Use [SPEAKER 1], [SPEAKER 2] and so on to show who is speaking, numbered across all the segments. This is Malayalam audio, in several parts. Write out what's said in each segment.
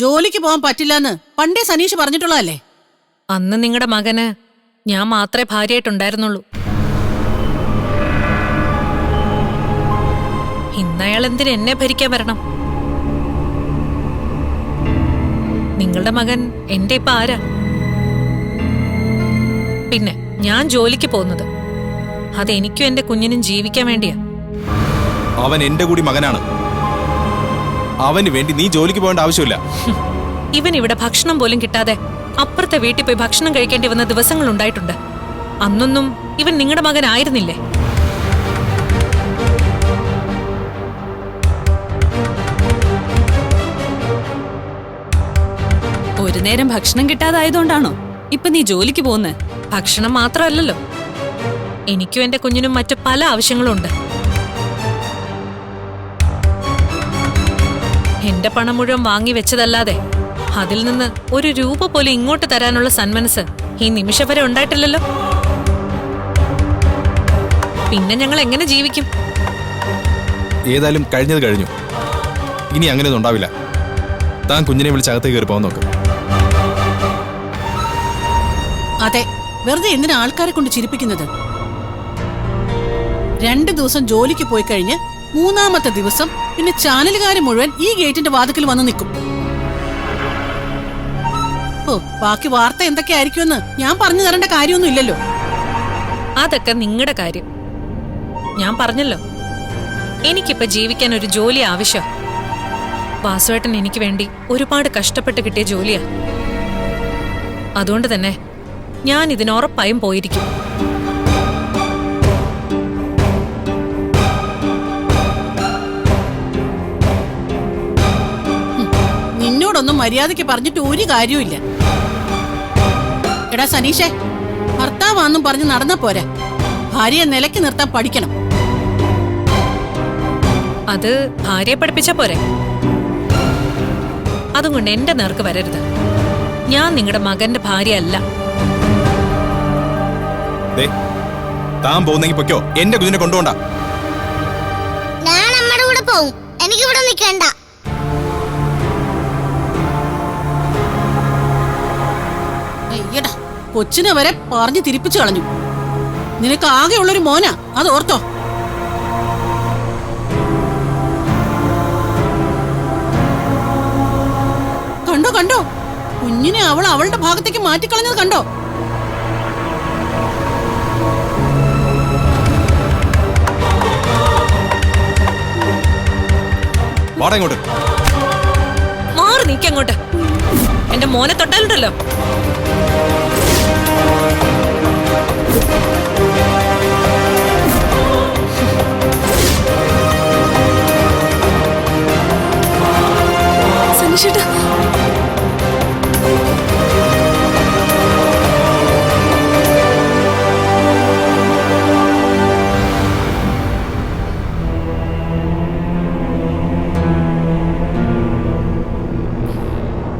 [SPEAKER 1] ജോലിക്ക് പോകാൻ പറ്റില്ലെന്ന് പണ്ടേ സനീഷ് പറഞ്ഞിട്ടുള്ളതല്ലേ?
[SPEAKER 2] അന്ന് നിങ്ങളുടെ മകന് ഞാൻ മാത്രമേ ഭാര്യയായിട്ടുണ്ടായിരുന്നുള്ളൂ. ഇന്നയാൾ എന്തിന് എന്നെ ഭരിക്കാൻ വരണം? നിങ്ങളുടെ മകൻ എന്റെ ഇപ്പൊ ആരാ? പിന്നെ ഞാൻ ജോലിക്ക് പോകുന്നത് അതെനിക്കും എന്റെ കുഞ്ഞിനും ജീവിക്കാൻ വേണ്ടിയാ.
[SPEAKER 3] അവൻ എന്റെ കൂടി മകനാണ്. അവന് വേണ്ടി നീ ജോലിക്ക് പോകേണ്ട ആവശ്യമില്ല.
[SPEAKER 2] ഇവൻ ഇവിടെ ഭക്ഷണം പോലും കിട്ടാതെ അപ്പുറത്തെ വീട്ടിൽ പോയി ഭക്ഷണം കഴിക്കേണ്ടി വന്ന ദിവസങ്ങൾ ഉണ്ടായിട്ടുണ്ട്. അന്നൊന്നും ഇവൻ നിങ്ങളുടെ മകനായിരുന്നില്ലേ
[SPEAKER 4] ഒരു നേരം ഭക്ഷണം കിട്ടാതായതുകൊണ്ടാണോ? ഇപ്പൊ നീ ജോലിക്ക് പോകുന്നത്
[SPEAKER 2] ഭക്ഷണം മാത്രമല്ലല്ലോ. എനിക്കും എന്റെ കുഞ്ഞിനും മറ്റു പല ആവശ്യങ്ങളും ഉണ്ട് എന്റെ പണം മുഴുവൻ വാങ്ങി വെച്ചതല്ലാതെ അതിൽ നിന്ന് ഒരു രൂപ പോലും ഇങ്ങോട്ട് തരാനുള്ള സന്മനസ് ഈ നിമിഷം വരെ ഉണ്ടായിട്ടില്ലല്ലോ. പിന്നെ ഞങ്ങൾ എങ്ങനെ ജീവിക്കും?
[SPEAKER 3] ഏതായാലും കഴിഞ്ഞത് കഴിഞ്ഞു. ഇനി അങ്ങനെയൊന്നും ഉണ്ടാവില്ല. താൻ കുഞ്ഞിനെ വിളിച്ച് അകത്തേക്ക് കയറി പോകാൻ നോക്ക്.
[SPEAKER 1] അതെ വെറുതെ എന്തിനാ ആൾക്കാരെ കൊണ്ട് ചിരിപ്പിക്കുന്നത്? രണ്ടു ദിവസം ജോലിക്ക് പോയി കഴിഞ്ഞ് മൂന്നാമത്തെ ദിവസം പിന്നെ ചാനലുകാർ മുഴുവൻ ഈ ഗേറ്റിന്റെ വാതിക്കൽ വന്ന് നിൽക്കും. ഓ ബാക്കി വാർത്ത എന്തൊക്കെയായിരിക്കുമെന്ന് ഞാൻ പറഞ്ഞു തരേണ്ട കാര്യമൊന്നും ഇല്ലല്ലോ.
[SPEAKER 2] അതൊക്കെ നിങ്ങളുടെ കാര്യം. ഞാൻ പറഞ്ഞല്ലോ. എനിക്കിപ്പോ ജീവിക്കാൻ ഒരു ജോലി ആവശ്യം. വാസുവേട്ടൻ എനിക്ക് വേണ്ടി ഒരുപാട് കഷ്ടപ്പെട്ട് കിട്ടിയ ജോലിയാ. അതുകൊണ്ട് തന്നെ ഞാൻ ഇതിനുറപ്പായും പോയിരിക്കും.
[SPEAKER 1] മര്യാദയ്ക്ക് പറഞ്ഞിട്ട് ഒരു കാര്യമില്ല എടാ സനീഷേ ഭർത്താവാന്നും പറഞ്ഞ് നടന്ന പോരെ. ഭാര്യയെ നിലയ്ക്ക് നിർത്താൻ പഠിക്കണം.
[SPEAKER 2] അത് ഭാര്യയെ പഠിപ്പിച്ച പോരെ. അതുകൊണ്ട് എന്റെ നേർക്ക് വരരുത്. ഞാൻ നിങ്ങളുടെ മകന്റെ ഭാര്യ അല്ല
[SPEAKER 3] ദേ താൻ പോകുന്നെങ്കിൽ പൊയ്ക്കോ. എന്റെ കുഞ്ഞിനെ കൊണ്ടുപോണ്ട.
[SPEAKER 5] ഞാൻ അമ്മയുടെ കൂടെ പോവും. എനിക്ക് ഇവിടെ നിൽക്കണ്ട
[SPEAKER 1] കൊച്ചിനെ വരെ പറഞ്ഞു തിരിപ്പിച്ചു കളഞ്ഞു. നിനക്ക് ആകെയുള്ളൊരു മോനാ അത് ഓർത്തോ. കണ്ടോ കണ്ടോ? കുഞ്ഞിനെ അവൾ അവളുടെ ഭാഗത്തേക്ക് മാറ്റിക്കളഞ്ഞത് കണ്ടോ?
[SPEAKER 2] മാറി നീക്കങ്ങോട്ട് എന്റെ മോനെ തൊട്ടാലുണ്ടല്ലോ.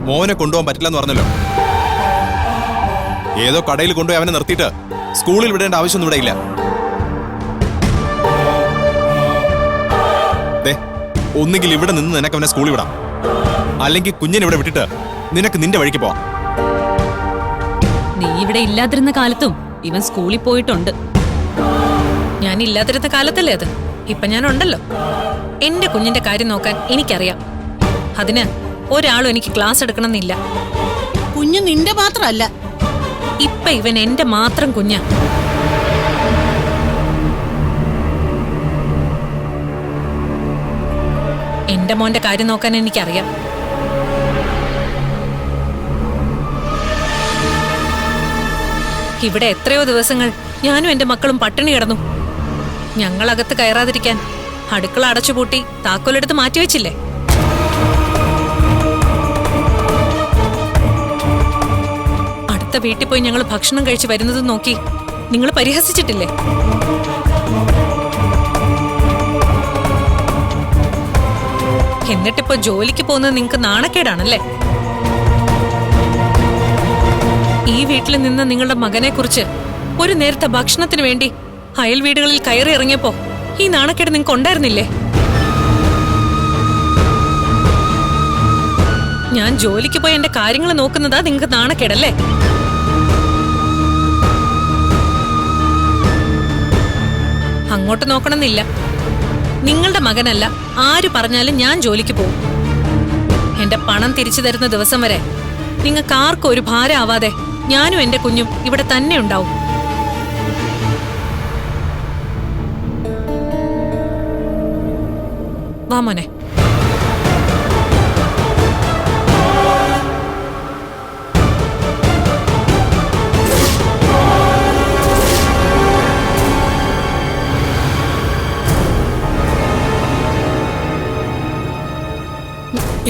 [SPEAKER 3] മോനെ കൊണ്ടുപോകാൻ പറ്റില്ലെന്ന് പറഞ്ഞല്ലോ. ഏതോ കടയിൽ കൊണ്ടുപോയി അവനെ നിർത്തിയിട്ട് സ്കൂളിൽ വിടേണ്ട ആവശ്യമൊന്നും ഇവിടെ ഇല്ല. ദേ ഒന്നുകിൽ ഇവിടെ നിന്ന് നിനക്ക് അവനെ സ്കൂളിൽ വിടാം. അല്ലെങ്കിൽ കുഞ്ഞിനെ ഇവിടെ വിട്ടിട്ട് നിനക്ക് നിന്റെ വഴിക്ക് പോവാം.
[SPEAKER 4] നീ ഇവിടെ ഇല്ലാതിരുന്ന കാലത്തും ഇവൻ സ്കൂളിൽ പോയിട്ടുണ്ട്.
[SPEAKER 2] ഞാൻ ഇല്ലാതിരുന്ന കാലത്തല്ലേ അത്? ഇപ്പൊ ഞാൻ ഉണ്ടല്ലോ എന്റെ കുഞ്ഞിന്റെ കാര്യം നോക്കാൻ എനിക്കറിയാം. അതിന് ഒരാളും എനിക്ക് ക്ലാസ് എടുക്കണമെന്നില്ല.
[SPEAKER 1] കുഞ്ഞ് നിന്റെ മാത്രമല്ല
[SPEAKER 2] ഇപ്പൊ ഇവൻ എന്റെ മാത്രം കുഞ്ഞ. എന്റെ മോന്റെ കാര്യം നോക്കാൻ എനിക്കറിയാം. ഇവിടെ എത്രയോ ദിവസങ്ങൾ ഞാനും എന്റെ മക്കളും പട്ടിണി കിടന്നു. ഞങ്ങളകത്ത് കയറാതിരിക്കാൻ അടുക്കള അടച്ചുപൂട്ടി താക്കോലെടുത്ത് മാറ്റിവെച്ചില്ലേ? അടുത്ത വീട്ടിൽ പോയി ഞങ്ങൾ ഭക്ഷണം കഴിച്ച് വരുന്നത് നോക്കി. നിങ്ങൾ പരിഹസിച്ചിട്ടില്ലേ? എന്നിട്ടിപ്പോ ജോലിക്ക് പോകുന്നത് നിങ്ങൾക്ക് നാണക്കേടാണല്ലേ? ഈ വീട്ടിൽ നിന്ന് നിങ്ങളുടെ മകനെ കുറിച്ച് ഒരു നേരത്തെ ഭക്ഷണത്തിന് വേണ്ടി അയൽ വീടുകളിൽ കയറി ഇറങ്ങിയപ്പോ ഈ നാണക്കേട് നിങ്ങൾക്ക് ഉണ്ടായിരുന്നില്ലേ? ഞാൻ ജോലിക്ക് പോയി എന്റെ കാര്യങ്ങൾ നോക്കുന്നതാ നിങ്ങൾക്ക് നാണക്കേടല്ലേ? അങ്ങോട്ട് നോക്കണമെന്നില്ല. നിങ്ങളുടെ മകനല്ല ആര് പറഞ്ഞാലും ഞാൻ ജോലിക്ക് പോകും എന്റെ പണം തിരിച്ചു തരുന്ന ദിവസം വരെ നിങ്ങൾക്ക് ആർക്കും ഒരു ഭാരമാവാതെ ഞാനും എന്റെ കുഞ്ഞും ഇവിടെ തന്നെ ഉണ്ടാവും. വാ മോനെ.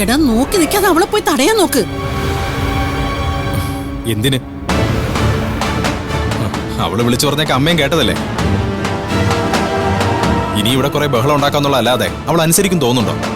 [SPEAKER 1] എടാ നോക്കി നിൽക്കാതെ അവളെ പോയി തടയാൻ നോക്ക്.
[SPEAKER 3] എന്തിന്? അവൾ വിളിച്ചു പറഞ്ഞേക്ക അമ്മയും കേട്ടതല്ലേ? ഇനി ഇവിടെ കുറെ ബഹളം ഉണ്ടാക്കാന്നുള്ള അല്ലാതെ അവൾ അനുസരിക്കും തോന്നുന്നുണ്ടോ?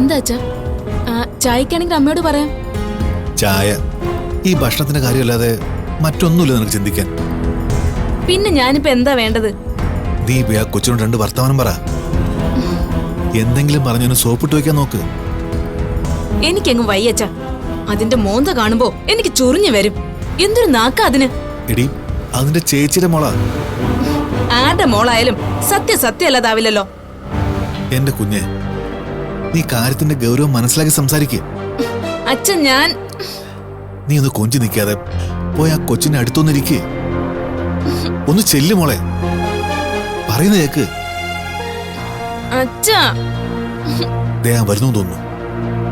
[SPEAKER 4] എന്താ അച്ഛാ? ചായക്കാണെങ്കിൽ അമ്മയോട് പറയാം.
[SPEAKER 6] ചായ. ഈ ഭക്ഷണത്തിന്റെ കാര്യമല്ലാതെ മറ്റൊന്നുമില്ല നിനക്ക് ചിന്തിക്കാൻ.
[SPEAKER 4] പിന്നെ ഞാനിപ്പോ എന്താ വേണ്ടത്?
[SPEAKER 6] ഇപ്പൊ ആ കൊച്ചിനോട് രണ്ട് വർത്തമാനം പറ. എന്തെങ്കിലും പറഞ്ഞു സോപ്പിട്ട് വെക്കാൻ നോക്ക്.
[SPEAKER 4] എനിക്കെങ്ങും വയ്യച്ച അതിന്റെ മോന്ത കാണുമ്പോ എനിക്ക് ചൊറിഞ്ഞു വരും. എന്തൊരു നാക്ക അതിന്?
[SPEAKER 6] എടി അതിന്റെ ചേച്ചിയുടെ മോളാ.
[SPEAKER 4] ആരുടെ മോളായാലും സത്യ സത്യമല്ലാതാവില്ലല്ലോ
[SPEAKER 6] എന്റെ കുഞ്ഞെ നീ കാര്യത്തിന്റെ ഗൗരവം മനസ്സിലാക്കി സംസാരിക്കുക
[SPEAKER 4] അച്ഛൻ ഞാൻ
[SPEAKER 6] നീ ഒന്ന് കൊഞ്ചി നിൽക്കാതെ പോയി ആ കൊച്ചിന്റെ അടുത്തൊന്നിരിക്കേ ഒന്ന് ചെല്ലു മോളെ. പറയുന്ന കേക്ക്.
[SPEAKER 4] അച്ഛാ.
[SPEAKER 6] ദേ ആ വരുന്നു തോന്നുന്നു.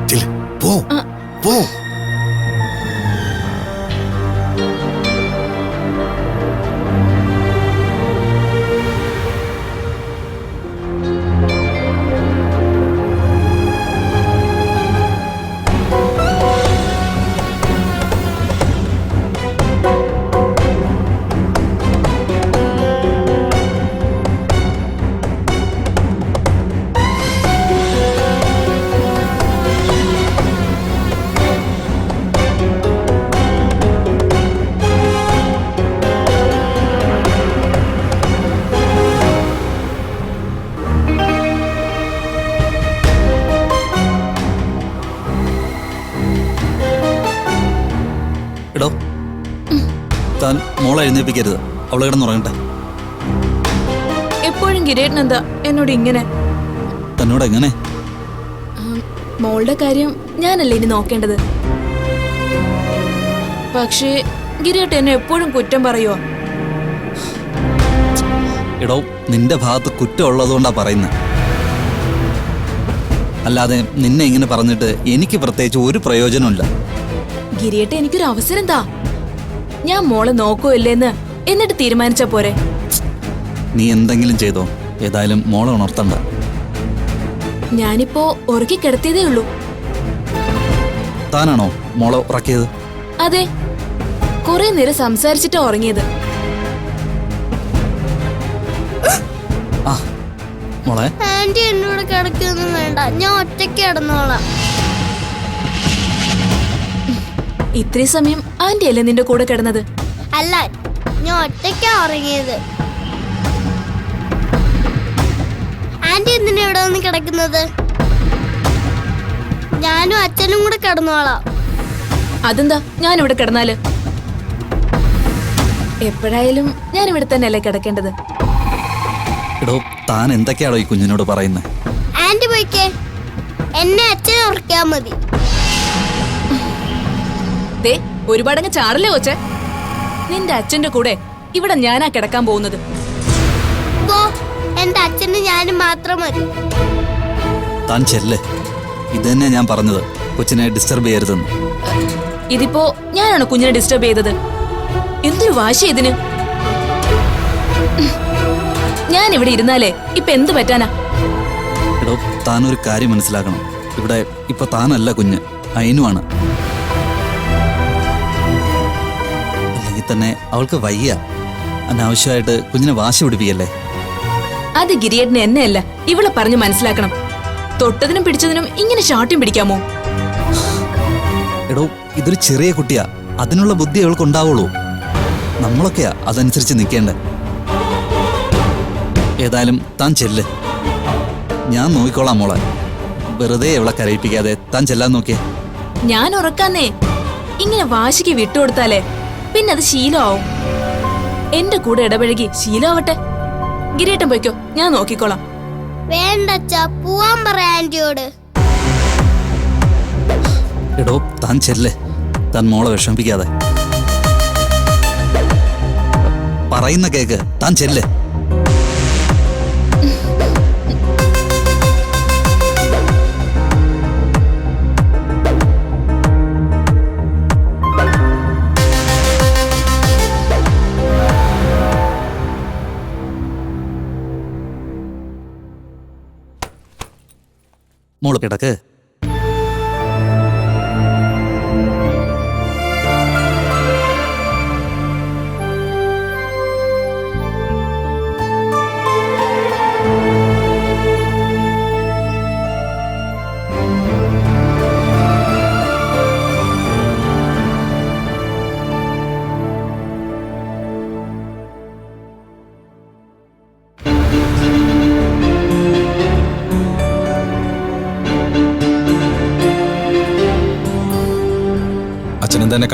[SPEAKER 6] ചെല്ല്. പോ. പോ.
[SPEAKER 7] മോളെ എഴുന്നേൽപ്പിക്കരുത്. അവളെ കിടന്നുറങ്ങട്ടെ.
[SPEAKER 4] എപ്പോഴും ഗിരേട്ടൻ എന്താ എന്നോട് ഇങ്ങനെ?
[SPEAKER 7] തന്നോട് എങ്ങനെ?
[SPEAKER 4] മോളുടെ കാര്യം ഞാനല്ലേ ഇനി നോക്കേണ്ടത്? പക്ഷേ ഗിരിയേട്ട എന്നെ എപ്പോഴും കുറ്റം പറയോ
[SPEAKER 7] എടോ നിന്റെ ഭാഗത്ത് കുറ്റം ഉള്ളതുകൊണ്ടാ പറയുന്നത് അല്ലാതെ നിന്നെ ഇങ്ങനെ പറഞ്ഞിട്ട് എനിക്ക് പ്രത്യേകിച്ച് ഒരു പ്രയോജനമില്ല
[SPEAKER 4] ഗിരിയേട്ട എനിക്കൊരു അവസരം താ. ഞാൻ മോളെ നോക്കുമല്ലേന്ന് എന്നിട്ട് തീരുമാനിച്ച പോരെ.
[SPEAKER 7] നീ എന്തെങ്കിലും ചെയ്തോ? ഏതായാലും മോളെ ഉണർത്തണ്ട.
[SPEAKER 4] ഞാനിപ്പോ ഉറക്കി കിടത്തിയതേ ഉള്ളൂ.
[SPEAKER 7] താനാണോ മോളെ ഉറക്കിയത്?
[SPEAKER 4] അതെ. കുറെ നേരം സംസാരിച്ചിട്ടാ ഉറങ്ങിയത്.
[SPEAKER 7] ആ മോളെ.
[SPEAKER 5] ആന്റി എന്നോട് കിടക്കൊന്നും വേണ്ട. ഞാൻ ഒറ്റയ്ക്ക് കിടന്നോളാം.
[SPEAKER 4] ഇത്രയും സമയം ആന്റി അല്ലേ നിന്റെ കൂടെ കിടന്നത്?
[SPEAKER 5] അല്ല ഞാൻ ഒറ്റയ്ക്കാ ഉറങ്ങിയത്. ആന്റി എന്തിനാ ഇവിടെ വന്ന് കിടക്കുന്നത്? ഞാനും അച്ഛനും കൂടെ കിടന്നോളാം.
[SPEAKER 4] അതെന്താ? ഞാൻ ഇവിടെ കിടന്നാൽ? എപ്പോഴായാലും ഞാൻ ഇവിടെ തന്നെയല്ലേ കിടക്കേണ്ടത്.
[SPEAKER 7] എടോ താൻ എന്തൊക്കെയാണോ ഈ കുഞ്ഞിനോട് പറയുന്നത്
[SPEAKER 5] ആന്റി പോയിക്കേ. എന്നെ അച്ഛനെ ഉറക്കാൻ മതി.
[SPEAKER 4] ദേ ഒരുപാടങ്ങ് ചാടല്ലേ കൊച്ചെ? നിന്റെ അച്ഛന്റെ കൂടെ ഇവിടെ ഞാനാ കിടക്കാൻ പോകുന്നത്.
[SPEAKER 5] എന്റെ അച്ഛനും ഞാനും മാത്രം മതി.
[SPEAKER 7] താൻ ചെല്ല്. ഇത് തന്നെ ഞാൻ പറഞ്ഞത്. കൊച്ചിനെ ഡിസ്റ്റർബ് ചെയ്യരുതെന്ന്.
[SPEAKER 4] ഇതിപ്പോ ഞാനാണ് കുഞ്ഞിനെ ഡിസ്റ്റർബ് ചെയ്തത്? എന്തൊരു വാശി ഇതിന്? ഞാൻ ഇവിടെ ഇരുന്നാലേ ഇപ്പൊ എന്ത് പറ്റാനാ?
[SPEAKER 7] എടോ താൻ ഒരു കാര്യം മനസ്സിലാക്കണം. ഇവിടെ ഇപ്പൊ താനല്ല കുഞ്ഞ് അയിനുമാണ് തന്നെ അവൾക്ക് വയ്യ. അനാവശ്യമായിട്ട് കുഞ്ഞിനെ വാശി പിടിപ്പിക്കല്ലേ?
[SPEAKER 4] അത് ഗിരിയേട്ടന് എന്നെയല്ല ഇവളെ പറഞ്ഞു മനസ്സിലാക്കണം. തൊട്ടതിനും പിടിച്ചതിനും ഇങ്ങനെ ഷാട്ടും പിടിക്കാമോ?
[SPEAKER 7] എടോ ഇതൊരു ചെറിയ കുട്ടിയാ. അതിനുള്ള ബുദ്ധി അവൾക്ക് ഉണ്ടാവുള്ളൂ നമ്മളൊക്കെയാ അതനുസരിച്ച് നിൽക്കേണ്ടേ ഏതായാലും താൻ ചെല്ല്. ഞാൻ നോക്കിക്കോളാം മോളെ. വെറുതെ അവളെ കരയിപ്പിക്കാതെ താൻ ചെല്ലാൻ നോക്കിയേ.
[SPEAKER 4] ഞാൻ ഉറക്കാന്നേ. ഇങ്ങനെ വാശിക്ക് വിട്ടുകൊടുത്താലേ പിന്നെ അത് ശീലമാവും. എന്റെ കൂടെ ഇടപഴകി ശീലമാവട്ടെ. ഗിരിയേട്ടൻ പോയിക്കോ ഞാൻ നോക്കിക്കോളാം.
[SPEAKER 5] വേണ്ട പോവാൻ പറ ആന്റിയോട്.
[SPEAKER 7] എടോ താൻ ചെല്ലേ. താൻ മോളെ വിഷമിപ്പിക്കാതെ. പറയുന്ന കേക്ക് താൻ ചെല്ല്. മോൾ കിടക്ക്.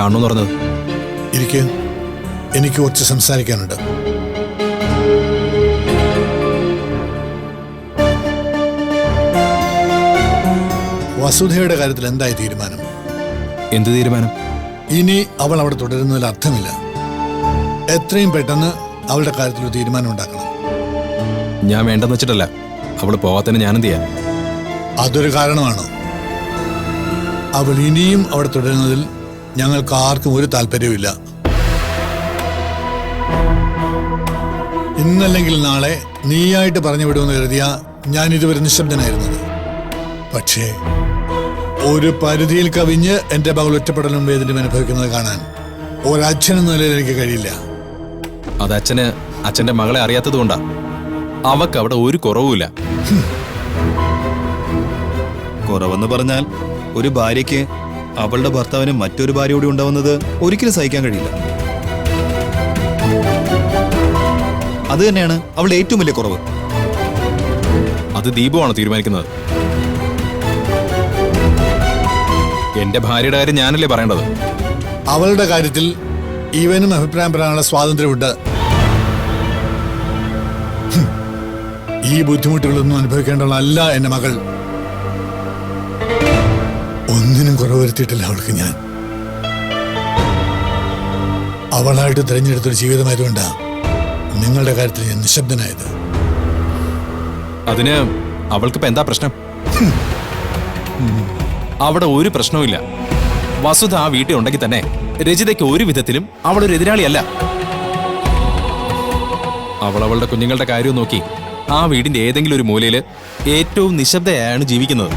[SPEAKER 3] കാണണമെന്ന് പറഞ്ഞത്.
[SPEAKER 6] ഇരിക്കെ എനിക്ക് കുറച്ച് സംസാരിക്കാനുണ്ട്. വസുധയുടെ കാര്യത്തിൽ എന്തായി തീരുമാനം?
[SPEAKER 3] എന്ത് തീരുമാനം?
[SPEAKER 6] ഇനി അവൾ അവിടെ തുടരുന്നതിൽ അർത്ഥമില്ല. എത്രയും പെട്ടെന്ന് അവളുടെ കാര്യത്തിൽ ഒരു തീരുമാനം ഉണ്ടാക്കണം.
[SPEAKER 3] ഞാൻ വേണ്ടെന്ന് വെച്ചിട്ടല്ല. അവൾ പോവാത്തന്നെ ഞാനെന്ത് ചെയ്യാൻ?
[SPEAKER 6] അതൊരു കാരണമാണോ? അവൾ ഇനിയും അവിടെ തുടരുന്നതിൽ ഞങ്ങൾക്ക് ആർക്കും ഒരു താല്പര്യവുമില്ല. ഇന്നല്ലെങ്കിൽ നാളെ നീയായിട്ട് പറഞ്ഞു വിടുമെന്ന് കരുതിയ ഞാൻ ഇതുവരെ നിശബ്ദനായിരുന്നത് പക്ഷേ ഒരു പരിധിയിൽ കവിഞ്ഞ് എന്റെ മകൾ ഒറ്റപ്പെടലും വേദനയും അനുഭവിക്കുന്നത് കാണാൻ ഒരച്ഛനെന്ന നിലയിൽ എനിക്ക് കഴിയില്ല.
[SPEAKER 3] അത് അച്ഛന് അച്ഛന്റെ മകളെ അറിയാത്തത് കൊണ്ടാ. അവക്ക് അവിടെ ഒരു കുറവുമില്ല.
[SPEAKER 8] കുറവെന്ന് പറഞ്ഞാൽ ഒരു ഭാര്യയ്ക്ക് അവളുടെ ഭർത്താവിന് മറ്റൊരു ഭാര്യ കൂടി ഉണ്ടാവുന്നത് ഒരിക്കലും സഹിക്കാൻ കഴിയില്ല. അത് തന്നെയാണ് അവളുടെ ഏറ്റവും വലിയ കുറവ്.
[SPEAKER 3] അത് ദീപമാണ് തീരുമാനിക്കുന്നത്? എന്റെ ഭാര്യയുടെ കാര്യം ഞാനല്ലേ പറയേണ്ടത്?
[SPEAKER 6] അവളുടെ കാര്യത്തിൽ ഇവനും അഭിപ്രായം പറയാനുള്ള സ്വാതന്ത്ര്യമുണ്ട്. ഈ ബുദ്ധിമുട്ടുകളൊന്നും അനുഭവിക്കേണ്ടതല്ല എന്റെ മകൾ. ഒന്നിനും കുറവ് വരുത്തിയിട്ടില്ല അവൾക്ക് ഞാൻ. അവളായിട്ട് തിരഞ്ഞെടുത്തൊരു ജീവിതമായതുകൊണ്ടാ നിങ്ങളുടെ കാര്യത്തിൽ ഞാൻ നിശബ്ദനായത്.
[SPEAKER 3] അതിന് അവൾക്കിപ്പോ എന്താ പ്രശ്നം? അവിടെ ഒരു പ്രശ്നവുമില്ല. വസുധ ആ വീട്ടിൽ ഉണ്ടെങ്കിൽ തന്നെ രചിതയ്ക്ക് ഒരു വിധത്തിലും അവളൊരു എതിരാളിയല്ല. അവൾ അവളുടെ കുഞ്ഞുങ്ങളുടെ കാര്യവും നോക്കി ആ വീടിന്റെ ഏതെങ്കിലും ഒരു മൂലയിൽ ഏറ്റവും നിശബ്ദയാണ് ജീവിക്കുന്നത്.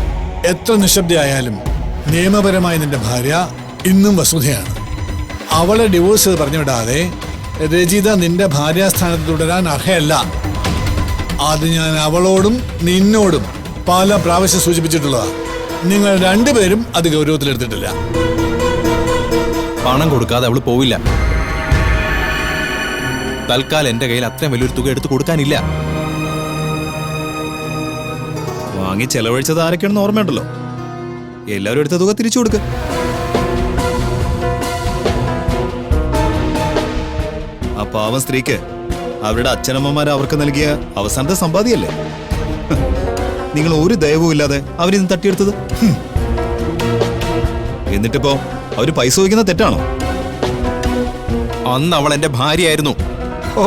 [SPEAKER 6] എത്ര നിശബ്ദയായാലും നിയമപരമായി നിന്റെ ഭാര്യ ഇന്നും വസുധയാണ്. അവളെ ഡിവോഴ്സ് ചെയ്ത് പറഞ്ഞു വിടാതെ രചിത നിന്റെ ഭാര്യാസ്ഥാനത്ത് തുടരാൻ അർഹയല്ല. അത് ഞാൻ അവളോടും നിന്നോടും പല പ്രാവശ്യം സൂചിപ്പിച്ചിട്ടുള്ളതാ. നിങ്ങൾ രണ്ടുപേരും അത് ഗൗരവത്തിലെടുത്തിട്ടില്ല
[SPEAKER 3] പണം കൊടുക്കാതെ അവൾ പോവില്ല. തൽക്കാലം എന്റെ കയ്യിൽ അത്രയും വലിയൊരു തുക എടുത്തു കൊടുക്കാനില്ല.
[SPEAKER 8] വാങ്ങി ചെലവഴിച്ചത് ആരൊക്കെയാണെന്ന് ഓർമ്മയുണ്ടല്ലോ. എല്ലാവരും എടുത്ത തുക തിരിച്ചു കൊടുക്കുക ആ പാവം സ്ത്രീക്ക് അവരുടെ അച്ഛനമ്മമാർ അവർക്ക് നൽകിയ അവസാനത്തെ സമ്പാദ്യല്ലേ നിങ്ങൾ ഒരു ദയവും ഇല്ലാതെ അവരിന്ന് തട്ടിയെടുത്തത്. എന്നിട്ടിപ്പോ അവർ പൈസ ചോദിക്കുന്ന തെറ്റാണോ?
[SPEAKER 3] അന്ന് അവൾ എന്റെ ഭാര്യയായിരുന്നു.
[SPEAKER 8] ഓ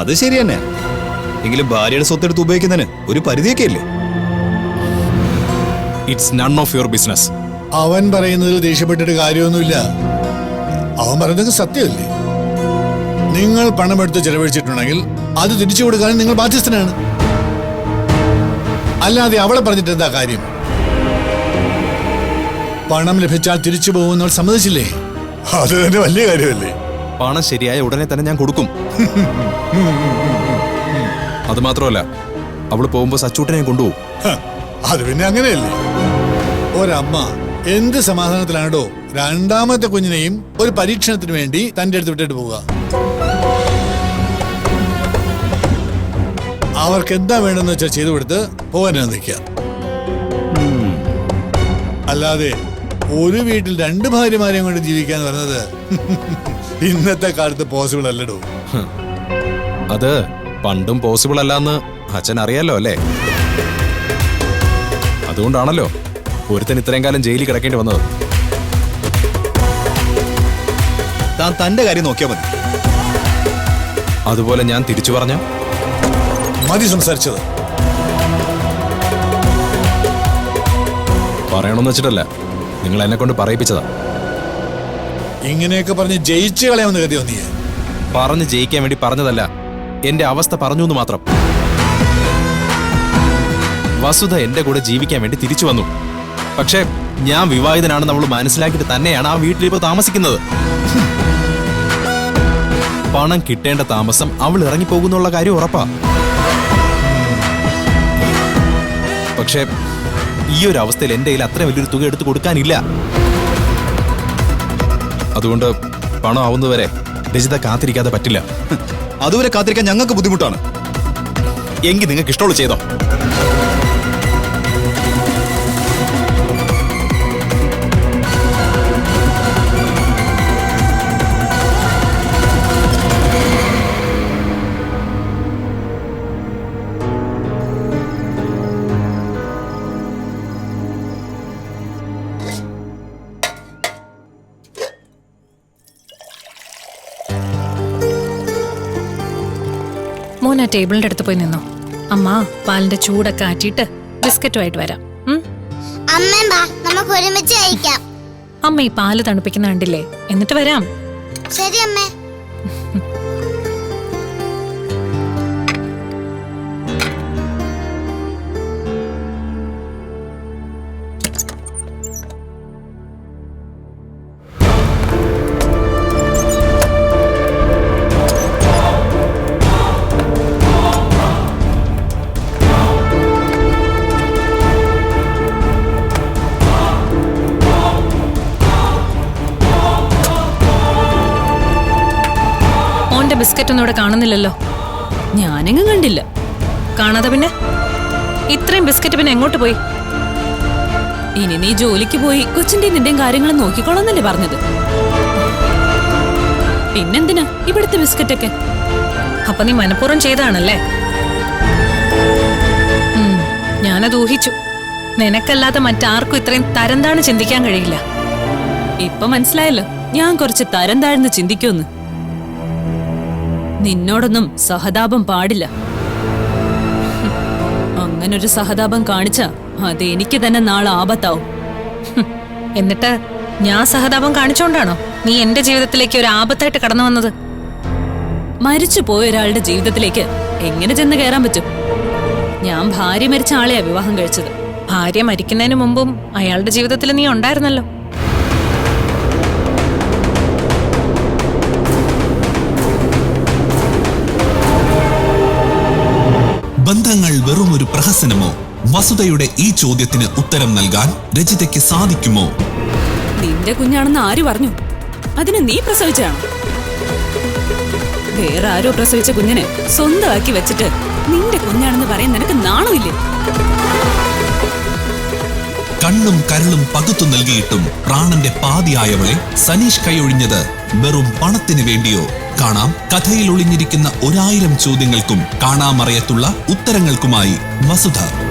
[SPEAKER 8] അത് ശരി തന്നെ. എങ്കിലും ഭാര്യയുടെ സ്വത്തെടുത്ത് ഉപയോഗിക്കുന്നതിന് ഒരു പരിധിയൊക്കെ ഇല്ലേ
[SPEAKER 3] it's none of your business
[SPEAKER 6] അവൻ പറയുന്നതിൽ ദേഷ്യപ്പെട്ടിട്ട് കാര്യമൊന്നുമില്ല. അവൻ പറയുന്നത് സത്യമല്ലേ? നിങ്ങൾ പണമെടുത്ത് ചെലവഴിച്ചിട്ടുണ്ടെങ്കിൽ അത് തിരിച്ചു കൊടുക്കാൻ നിങ്ങൾ ബാധ്യസ്ഥനാണ്. അല്ലാതെ അവളെ പറഞ്ഞിട്ട് എന്താ കാര്യം? പണം ലഭിച്ചാൽ തിരിച്ചു പോകുന്നവൾ സമ്മതിച്ചില്ലേ? അത് തന്നെ വലിയ കാര്യമല്ലേ?
[SPEAKER 3] പണം ശരിയായ ഉടനെ തന്നെ ഞാൻ കൊടുക്കും. അത് മാത്രമല്ല അവൾ പോകുമ്പോ സച്ചൂട്ടനെ കൊണ്ടുപോകും.
[SPEAKER 6] അത് പിന്നെ അങ്ങനെയല്ലേ? ഒരമ്മ എന്ത് സമാധാനത്തിലാണോ രണ്ടാമത്തെ കുഞ്ഞിനെയും ഒരു പരീക്ഷണത്തിന് വേണ്ടി തന്റെ അടുത്ത് വിട്ടിട്ട് പോവുക. അവർക്ക് എന്താ വേണ്ടെന്ന് വെച്ചാൽ ചെയ്തു കൊടുത്ത് പോകാൻ നിൽക്കുക. അല്ലാതെ ഒരു വീട്ടിൽ രണ്ട് ഭാര്യമാരെയും കൊണ്ട് ജീവിക്കാന്ന് പറഞ്ഞത് ഇന്നത്തെ കാലത്ത് പോസിബിൾ അല്ലടോ.
[SPEAKER 3] അത് പണ്ടും പോസിബിൾ അല്ലാന്ന് അച്ഛൻ അറിയാലോ അല്ലേ? അതുകൊണ്ടാണല്ലോ ഒരുത്തൻ ഇത്രയും കാലം ജയിലിൽ കിടക്കേണ്ടി വന്നത്.
[SPEAKER 8] താൻ തന്റെ കാര്യം നോക്കിയാൽ മതി.
[SPEAKER 3] അതുപോലെ ഞാൻ തിരിച്ചു പറഞ്ഞ?
[SPEAKER 6] മതി സംസാരിച്ചത്.
[SPEAKER 3] പറയണമെന്ന് വെച്ചിട്ടല്ല നിങ്ങൾ എന്നെ കൊണ്ട് പറയിപ്പിച്ചതാ.
[SPEAKER 6] ഇങ്ങനെയൊക്കെ പറഞ്ഞ് ജയിച്ചു കളയാമെന്ന് കരുതിയോ നീ?
[SPEAKER 3] പറഞ്ഞ് ജയിക്കാൻ വേണ്ടി പറഞ്ഞതല്ല എന്റെ അവസ്ഥ പറഞ്ഞു എന്ന് മാത്രം. വസുധ എന്റെ കൂടെ ജീവിക്കാൻ വേണ്ടി തിരിച്ചു വന്നു. പക്ഷേ ഞാൻ വിവാഹിതനാണെന്ന് നമ്മൾ മനസ്സിലാക്കിയിട്ട് തന്നെയാണ് ആ വീട്ടിലിപ്പോ താമസിക്കുന്നത്. പണം കിട്ടേണ്ട താമസം അവൾ ഇറങ്ങിപ്പോകുന്നുള്ള കാര്യം ഉറപ്പാ. പക്ഷേ ഈ ഒരു അവസ്ഥയിൽ എന്റെ കയ്യിൽ അത്ര വലിയൊരു തുക എടുത്തു കൊടുക്കാനില്ല. അതുകൊണ്ട് പണം ആവുന്നതുവരെ രജിത കാത്തിരിക്കാതെ പറ്റില്ല.
[SPEAKER 8] അതുവരെ കാത്തിരിക്കാൻ ഞങ്ങൾക്ക് ബുദ്ധിമുട്ടാണ്.
[SPEAKER 3] എങ്കിൽ നിങ്ങൾക്ക് ഇഷ്ടമുള്ള ചെയ്തോ?
[SPEAKER 2] മോൻ ആ ടേബിളിന്റെ അടുത്ത് പോയി നിന്നോ. അമ്മ പാലിന്റെ ചൂടൊക്കെ ആറ്റിയിട്ട് ബിസ്ക്കറ്റുമായിട്ട് വരാം?
[SPEAKER 5] അമ്മ നമുക്ക് ഒരുമിച്ച് കഴിക്കാം.
[SPEAKER 2] അമ്മ ഈ പാൽ തണുപ്പിക്കുന്ന കണ്ടില്ലേ? എന്നിട്ട് വരാം.
[SPEAKER 5] ശരി അമ്മേ.
[SPEAKER 2] മോന്റെ ബിസ്ക്കറ്റ് ഒന്നും ഇവിടെ കാണുന്നില്ലല്ലോ.
[SPEAKER 9] ഞാനെങ്ങും കണ്ടില്ല.
[SPEAKER 2] കാണാതെ പിന്നെ ഇത്രയും ബിസ്ക്കറ്റ് പിന്നെ എങ്ങോട്ട് പോയി?
[SPEAKER 9] ഇനി നീ ജോലിക്ക് പോയി കൊച്ചിന്റെയും നിന്റെയും കാര്യങ്ങൾ നോക്കിക്കോളന്നല്ലേ പറഞ്ഞത്. പിന്നെന്തിനാ ഇവിടുത്തെ ബിസ്ക്കറ്റൊക്കെ?
[SPEAKER 2] അപ്പൊ നീ മനഃപൂർവം ചെയ്താണല്ലേ ഞാനത് ഊഹിച്ചു. നിനക്കല്ലാതെ മറ്റാർക്കും ഇത്രയും തരം താണ് ചിന്തിക്കാൻ കഴിയില്ല.
[SPEAKER 9] ഇപ്പൊ മനസ്സിലായല്ലോ ഞാൻ കുറച്ച് തരം താഴ്ന്ന് ചിന്തിക്കുമെന്ന്. നിന്നോടൊന്നും സഹതാപം പാടില്ല. അങ്ങനൊരു സഹതാപം കാണിച്ച അത് എനിക്ക് തന്നെ നാളെ ആപത്താവും.
[SPEAKER 2] എന്നിട്ട് ഞാൻ സഹതാപം കാണിച്ചോണ്ടാണോ? നീ എന്റെ ജീവിതത്തിലേക്ക് ഒരു ആപത്തായിട്ട് കടന്നു വന്നത്?
[SPEAKER 9] മരിച്ചു പോയ ഒരാളുടെ ജീവിതത്തിലേക്ക് എങ്ങനെ ചെന്ന് കയറാൻ പറ്റും? ഞാൻ ഭാര്യ മരിച്ച ആളെയാ വിവാഹം കഴിച്ചത്.
[SPEAKER 2] ഭാര്യ മരിക്കുന്നതിന് മുമ്പും അയാളുടെ ജീവിതത്തിൽ നീ ഉണ്ടായിരുന്നല്ലോ.
[SPEAKER 10] വെറും ഒരു പ്രഹസനമോ? വസുതയുടെ ഈ ചോദ്യത്തിന് ഉത്തരം നൽകാൻ രചിതയ്ക്ക് സാധിക്കുമോ?
[SPEAKER 9] നിന്റെ കുഞ്ഞാണെന്ന് ആര് പറഞ്ഞു? അതിന് നീ പ്രസവിച്ചാണോ വേറെ ആരോ പ്രസവിച്ച കുഞ്ഞിനെ സ്വന്തമാക്കി വെച്ചിട്ട് നിന്റെ കുഞ്ഞാണെന്ന് പറയാൻ നിനക്ക് നാണമില്ലേ?
[SPEAKER 10] കണ്ണും കരളും പകുത്തു നൽകിയിട്ടും പ്രാണന്റെ പാതിയായവളെ സനീഷ് കൈയൊഴിഞ്ഞത് വെറും പണത്തിന് വേണ്ടിയോ? കാണാം കഥയിൽ ഒളിഞ്ഞിരിക്കുന്ന ഒരായിരം ചോദ്യങ്ങൾക്കും കാണാമറിയത്തുള്ള ഉത്തരങ്ങൾക്കുമായി വസുധ.